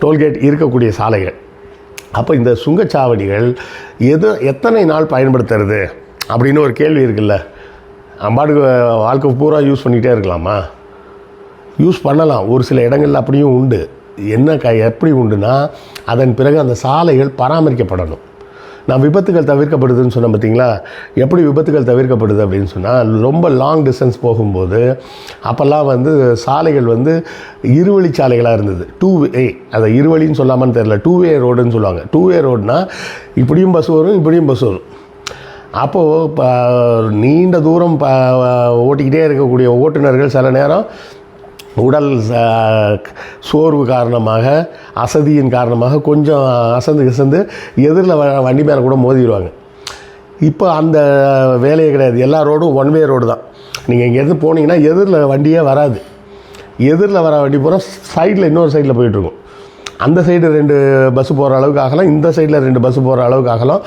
Tollgate இருக்கக்கூடிய சாலைகள். அப்போ இந்த சுங்கச்சாவடிகள் எது எத்தனை நாள் பயன்படுத்துறது அப்படின்னு ஒரு கேள்வி இருக்குல்ல. அம்பாடுக்கு வாழ்க்கை பூரா யூஸ் பண்ணிகிட்டே இருக்கலாமா? யூஸ் பண்ணலாம். ஒரு சில இடங்கள்ல அப்படியும் உண்டு. என்ன க எப்படி உண்டுனா அதன் பிறகு அந்த சாலைகள் பராமரிக்கப்படணும். நான் விபத்துகள் தவிர்க்கப்படுதுன்னு சொன்னேன் பார்த்தீங்களா? எப்படி விபத்துகள் தவிர்க்கப்படுது அப்படின்னு சொன்னால் ரொம்ப லாங் டிஸ்டன்ஸ் போகும்போது அப்போல்லாம் வந்து சாலைகள் வந்து இருவழி சாலைகளாக இருந்தது. டூ வே அதை இருவழின்னு சொல்லாமான்னு தெரில டூ வே ரோடுன்னு சொல்லுவாங்க. டூ வே ரோடுனா இப்படியும் பஸ் வரும் இப்படியும் பஸ் வரும். அப்போது நீண்ட தூரம் ப ஓட்டிக்கிட்டே இருக்கக்கூடிய ஓட்டுநர்கள் சில நேரம் உடல் ச- சோர்வு காரணமாக அசதியின் காரணமாக கொஞ்சம் அசந்து கிசந்து எதிரில் வண்டி மேலே கூட மோதிடுவாங்க. இப்போ அந்த வேலையே கிடையாது. எல்லா ரோடும் ஒன் வே ரோடு தான். நீங்கள் இங்கேருந்து போனீங்கன்னா எதிரில் வண்டியே வராது. எதிரில் வர வண்டி போகிறோம் சைடில் இன்னொரு சைடில் போயிட்டுருக்கும் அந்த சைடு ரெண்டு பஸ்ஸு போகிற அளவுக்கு ஆகலாம். இந்த சைடில் ரெண்டு பஸ்ஸு போகிற அளவுக்கு ஆகலாம்.